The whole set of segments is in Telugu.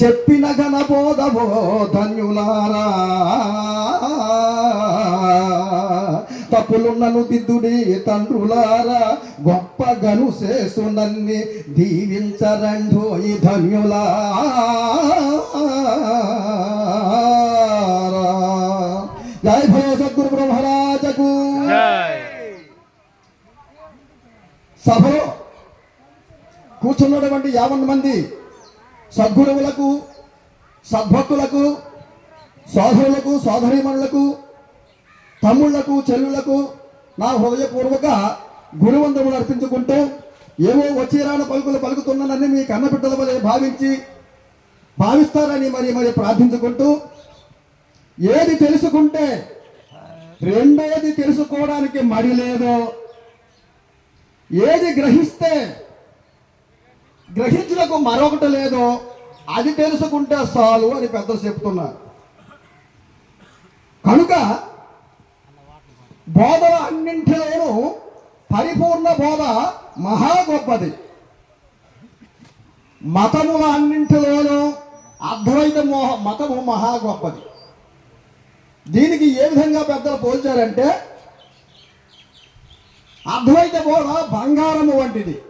చెప్పిన ఘనబోధవో ధన్యులారా తప్పులున్నను దిద్దుడి తండ్రులారా గొప్ప గను శేసునన్ని దీవించరండు ఈ భో సద్గురు బ్రహ్మరాజకు. సభలో కూర్చున్నటువంటి యావన్ మంది సద్గురువులకు సద్భక్తులకు సోదరులకు సోదరీమణులకు తమ్ముళ్ళకు చెల్లులకు నా హృదయపూర్వక గురువందములు అర్పించుకుంటూ ఏవో వచ్చిరాన పలుకులు పలుకుతున్నానని మీ కన్నబిడ్డల వలె భావించి భావిస్తారని మరి మరి ప్రార్థించుకుంటూ ఏది తెలుసుకుంటే రెండోది తెలుసుకోవడానికి మడి లేదో. ఏది గ్రహిస్తే గ్రహించుటకు మరొకటి లేదో. అది తెలుసుకుంటే చాలు అని పెద్దలు చెప్తున్నారు. కనుక బోధల అన్నింటిలోనూ పరిపూర్ణ బోధ మహా గొప్పది. మతముల అన్నింటిలోనూ అద్వైత మోహ మతము మహా గొప్పది. దీనికి ఏ విధంగా పెద్దలు పోల్చారంటే అద్వైత బోధ బంగారము వంటిది.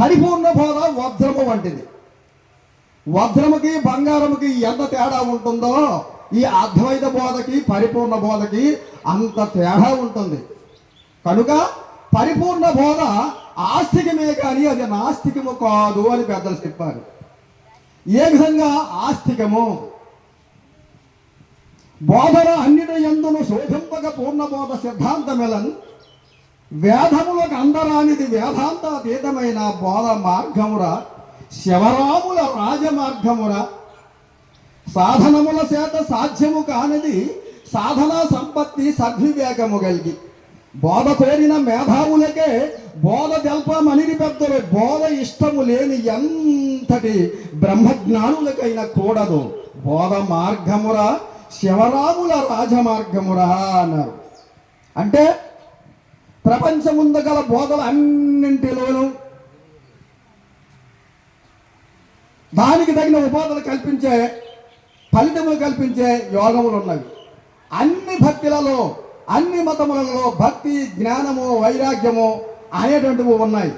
పరిపూర్ణ బోధ వజ్రము వంటిది. వజ్రముకి బంగారముకి ఎంత తేడా ఉంటుందో ఈ అద్వైత బోధకి పరిపూర్ణ బోధకి అంత తేడా ఉంటుంది. కనుక పరిపూర్ణ బోధ ఆస్తికమే కానీ అది నాస్తికము కాదు అని పెద్దలు చెప్పారు. ఏ విధంగా ఆస్తికము? బోధన అన్నిటి ఎందును శోధింపక పూర్ణబోధ సిద్ధాంతమెలను వేదములకు అందరానిది వేదాంతాతీతమైన బోధ మార్గముర శివరాముల రాజమార్గముర. సాధనముల చేత సాధ్యము కానిది సాధన సంపత్తి సద్వివేకము కలిగి. బోధ కోరిన మేధావులకే బోధ తెల్పమనిది పెద్దలు బోధ ఇష్టము లేని ఎంతటి బ్రహ్మజ్ఞానులకైనా కూడదు. బోధ మార్గమురా శివరాముల రాజమార్గమురా అన్నారు. అంటే ప్రపంచముందు గల బోధలు అన్నింటిలోనూ దానికి తగిన ఉపాధులు కల్పించే ఫలితములు కల్పించే యోగములు ఉన్నవి అన్ని భక్తులలో అన్ని మతములలో భక్తి జ్ఞానము వైరాగ్యము అనేటువంటివి ఉన్నాయి.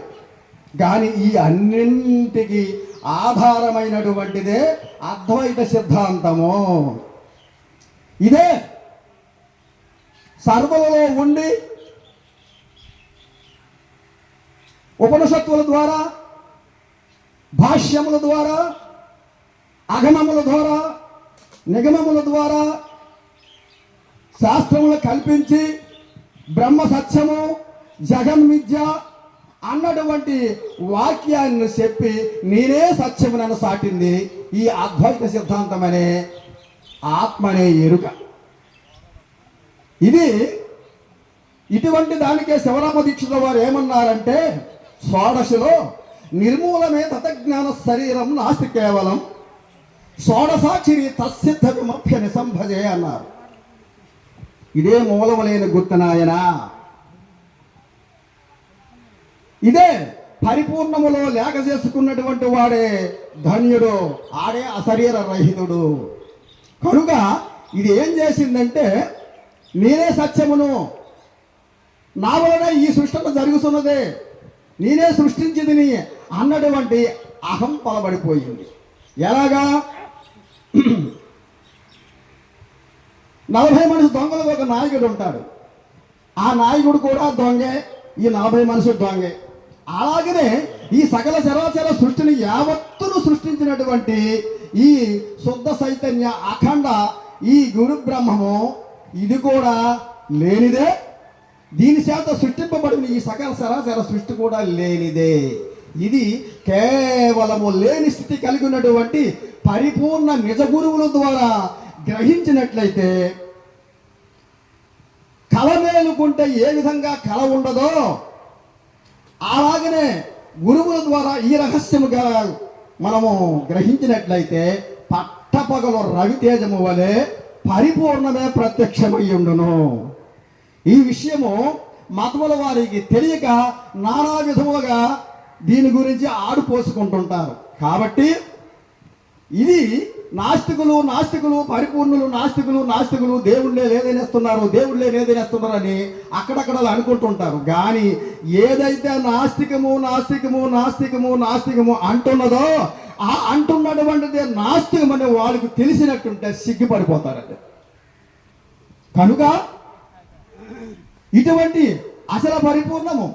కానీ ఈ అన్నింటికి ఆధారమైనటువంటిదే అద్వైత సిద్ధాంతము. ఇదే సర్వలలో ఉండి ఉపనిషత్తుల ద్వారా భాష్యముల ద్వారా అగమముల ద్వారా నిగమముల ద్వారా శాస్త్రములు కల్పించి బ్రహ్మ సత్యము జగన్మిద్య అన్నటువంటి వాక్యాన్ని చెప్పి నేనే సత్యమునని సాటింది. ఈ అద్వైత సిద్ధాంతమనే ఆత్మనే ఎరుక. ఇది ఇటువంటి దానికే శివరామ దీక్షిత వారు ఏమన్నారంటే షోడశలో నిర్మూలమే తతజ్ఞాన శరీరం నాస్తి కేవలం. షోడసాక్షిని తస్సిద్ధ విమర్భ్య నిసంభజే అన్నారు. ఇదే మూలములేని గుర్తునాయన ఇదే పరిపూర్ణములో లేక చేసుకున్నటువంటి వాడే ధన్యుడు ఆడే అశరీర రహితుడు. కనుక ఇది ఏం చేసిందంటే నేనే సత్యమును. నా వలన ఈ సృష్టిలో జరుగుతున్నదే. నేనే సృష్టించింది అన్నటువంటి అహం పలబడిపోయింది. ఎలాగా? నలభై మనిషి దొంగలకు ఒక నాయకుడు ఉంటాడు. ఆ నాయకుడు కూడా దొంగే ఈ నలభై మనుషులు దొంగే. అలాగనే ఈ సకల చరాచర సృష్టిని యావత్తును సృష్టించినటువంటి ఈ శుద్ధ చైతన్య అఖండ ఈ గురు బ్రహ్మము ఇది కూడా లేనిదే దీని చేత సృష్టింపబడిన ఈ సకల సరాసర సృష్టి కూడా లేనిదే. ఇది కేవలము లేని స్థితి కలిగి ఉన్నటువంటి పరిపూర్ణ నిజ గురువుల ద్వారా గ్రహించినట్లయితే కళ మేలుకుంటే ఏ విధంగా కళ ఉండదో అలాగనే గురువుల ద్వారా ఈ రహస్యముగా మనము గ్రహించినట్లయితే పట్టపగలు రవితేజము వలె పరిపూర్ణమే ప్రత్యక్షమయ్యుండును ఈ విషయము మతముల వారికి తెలియక నానా విధములుగా దీని గురించి ఆడుపోసుకుంటుంటారు కాబట్టి ఇది నాస్తికులు నాస్తికులు పరిపూర్ణులు నాస్తికులు నాస్తికులు దేవుళ్ళే లేదనేస్తున్నారు దేవుళ్ళే లేదనేస్తున్నారు అని అక్కడక్కడ అనుకుంటుంటారు. కానీ ఏదైతే నాస్తికము నాస్తికము నాస్తికము నాస్తికము అంటున్నదో ఆ అంటున్నటువంటిది నాస్తికం అనే వాళ్ళకి తెలిసినట్టుంటే సిగ్గుపడిపోతారండి కనుక ఇటువంటి అసలు పరిపూర్ణము